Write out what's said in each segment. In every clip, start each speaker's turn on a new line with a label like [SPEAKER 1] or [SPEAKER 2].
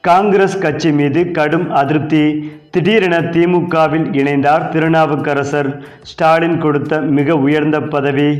[SPEAKER 1] காங்கிரஸ் கட்சி மீது கடும் அதிருப்தி. திடீரென திமுகவில் இணைந்தார் திருநாவுக்கரசர். ஸ்டாலின் கொடுத்த மிக உயர்ந்த பதவி.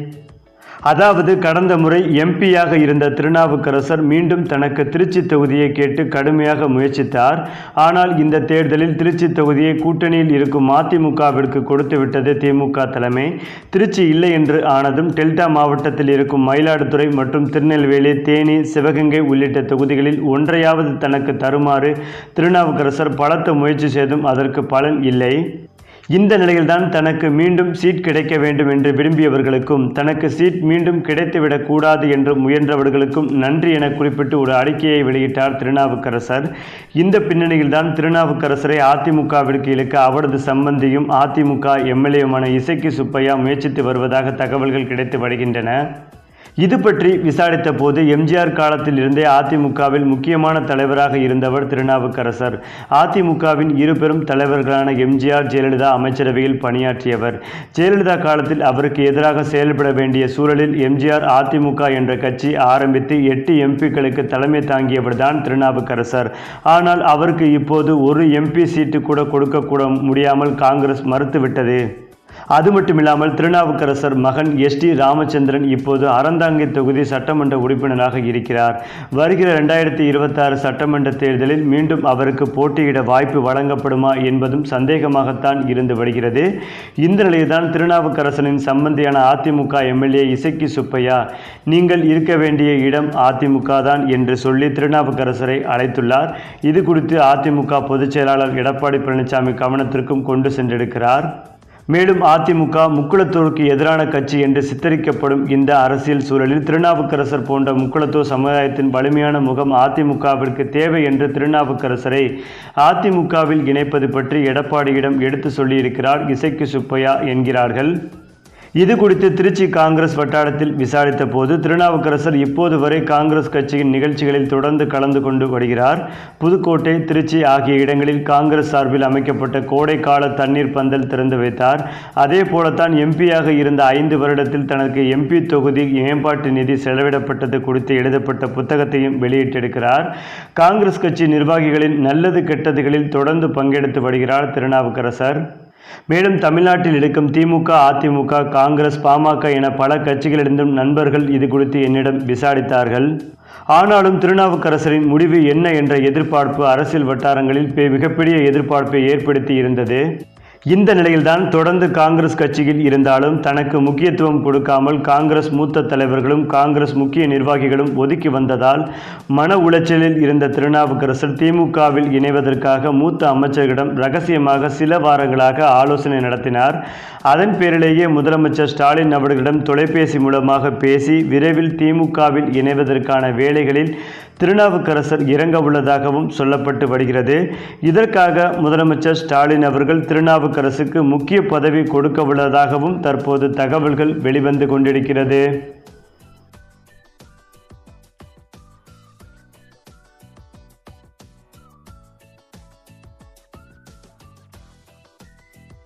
[SPEAKER 1] அதாவது கடந்த முறை எம்பியாக இருந்த திருநாவுக்கரசர் மீண்டும் தனக்கு திருச்சி தொகுதியை கேட்டு கடுமையாக முயற்சித்தார். ஆனால் இந்த தேர்தலில் திருச்சி தொகுதியை கூட்டணியில் இருக்கும் அதிமுகவிற்கு கொடுத்துவிட்டது திமுக தலைமை. திருச்சி இல்லை என்று ஆனதும் டெல்டா மாவட்டத்தில் இருக்கும் மயிலாடுதுறை மற்றும் திருநெல்வேலி தேனி சிவகங்கை உள்ளிட்ட தொகுதிகளில் ஒன்றையாவது தனக்கு தருமாறு திருநாவுக்கரசர் பலத்த முயற்சி செய்தும் அதற்கு பலன் இல்லை. இந்த நிலையில்தான் தனக்கு மீண்டும் சீட் கிடைக்க வேண்டும் என்று விரும்பியவர்களுக்கும் தனக்கு சீட் மீண்டும் கிடைத்துவிடக் கூடாது என்று முயன்றவர்களுக்கும் நன்றி என குறிப்பிட்டு ஒரு அறிக்கையை வெளியிட்டார் திருநாவுக்கரசர். இந்த பின்னணியில்தான் திருநாவுக்கரசரை அதிமுகவிற்கு இழுக்க அவரது சம்பந்தியும் அதிமுக எம்எல்ஏவுமான இசைக்கு சுப்பையா முயற்சித்து வருவதாக தகவல்கள் கிடைத்து வருகின்றன. இது பற்றி விசாரித்த போது எம்ஜிஆர் காலத்தில் இருந்தே அதிமுகவில் முக்கியமான தலைவராக இருந்தவர் திருநாவுக்கரசர். அதிமுகவின் இரு பெரும் தலைவர்களான எம்ஜிஆர் ஜெயலலிதா அமைச்சரவையில் பணியாற்றியவர். ஜெயலலிதா காலத்தில் அவருக்கு எதிராக செயல்பட வேண்டிய சூழலில் எம்ஜிஆர் அதிமுக என்ற கட்சி ஆரம்பித்து எட்டு எம்பிக்களுக்கு தலைமை தாங்கியவர்தான் திருநாவுக்கரசர். ஆனால் அவருக்கு இப்போது ஒரு எம்பி சீட்டு கூட கொடுக்கக்கூட முடியாமல் காங்கிரஸ் மறுத்துவிட்டது. அது மட்டுமில்லாமல் திருநாவுக்கரசர் மகன் எஸ் டி ராமச்சந்திரன் இப்போது அறந்தாங்கி தொகுதி சட்டமன்ற உறுப்பினராக இருக்கிறார். வருகிற ரெண்டாயிரத்தி இருபத்தாறு சட்டமன்ற தேர்தலில் மீண்டும் அவருக்கு போட்டியிட வாய்ப்பு வழங்கப்படுமா என்பதும் சந்தேகமாகத்தான் இருந்து வருகிறது. இந்த நிலையில்தான் திருநாவுக்கரசனின் சம்பந்தியான அதிமுக எம்எல்ஏ இசக்கி சுப்பையா நீங்கள் இருக்க வேண்டிய இடம் அதிமுக தான் என்று சொல்லி திருநாவுக்கரசரை அழைத்துள்ளார். இது குறித்து அதிமுக பொதுச் செயலாளர் எடப்பாடி பழனிசாமி கவனத்திற்கும் கொண்டு சென்றிருக்கிறார். மேலும் அதிமுக முக்குளத்தோருக்கு எதிரான கட்சி என்று சித்தரிக்கப்படும் இந்த அரசியல் சூழலில் திருநாவுக்கரசர் போன்ற முக்குளத்தோர் சமுதாயத்தின் வலிமையான முகம் அதிமுகவிற்கு தேவை என்று திருநாவுக்கரசரை அதிமுகவில் இணைப்பது பற்றி எடப்பாடியிடம் எடுத்து சொல்லியிருக்கிறார் இசைக்கு சுப்பையா என்கிறார்கள். இது குறித்து திருச்சி காங்கிரஸ் வட்டாரத்தில் விசாரித்த போது திருநாவுக்கரசர் இப்போது வரை காங்கிரஸ் கட்சியின் நிகழ்ச்சிகளில் தொடர்ந்து கலந்து கொண்டு வருகிறார். புதுக்கோட்டை திருச்சி ஆகிய இடங்களில் காங்கிரஸ் சார்பில் அமைக்கப்பட்ட கோடைக்கால தண்ணீர் பந்தல் திறந்து வைத்தார். அதே போலத்தான் எம்பியாக இருந்த ஐந்து வருடத்தில் தனக்கு எம்பி தொகுதி மேம்பாட்டு நிதி செலவிடப்பட்டது குறித்து எழுதப்பட்ட புத்தகத்தையும் வெளியிட்டிருக்கிறார். காங்கிரஸ் கட்சி நிர்வாகிகளின் நல்லது கெட்டதுகளில் தொடர்ந்து பங்கெடுத்து வருகிறார் திருநாவுக்கரசர். மேலும் தமிழ்நாட்டில் இருக்கும் திமுக அதிமுக காங்கிரஸ் பாமக என பல கட்சிகளிலிருந்தும் நண்பர்கள் இது குறித்து என்னிடம் விசாரித்தார்கள். ஆனாலும் திருநாவுக்கரசரின் முடிவு என்ன என்ற எதிர்பார்ப்பு அரசியல் வட்டாரங்களில் மிகப்பெரிய எதிர்பார்ப்பை ஏற்படுத்தி இருந்தது. இந்த நிலையில்தான் தொடர்ந்து காங்கிரஸ் கட்சியில் இருந்தாலும் தனக்கு முக்கியத்துவம் கொடுக்காமல் காங்கிரஸ் மூத்த தலைவர்களும் காங்கிரஸ் முக்கிய நிர்வாகிகளும் ஒதுக்கி வந்ததால் மன உளைச்சலில் இருந்த திருநாவுக்கரசர் திமுகவில் இணைவதற்காக மூத்த அமைச்சர்களிடம் ரகசியமாக சில வாரங்களாக ஆலோசனை நடத்தினார். அதன் பேரிலேயே முதலமைச்சர் ஸ்டாலின் அவர்களிடம் தொலைபேசி மூலமாக பேசி விரைவில் திமுகவில் இணைவதற்கான வேலைகளில் திருநாவுக்கரசர் இறங்க உள்ளதாகவும் சொல்லப்பட்டு வருகிறது. இதற்காக முதலமைச்சர் ஸ்டாலின் அவர்கள் திருநாவுக்கரசுக்கு முக்கிய பதவி கொடுக்க உள்ளதாகவும் தற்போது தகவல்கள் வெளிவந்து கொண்டிருக்கிறது.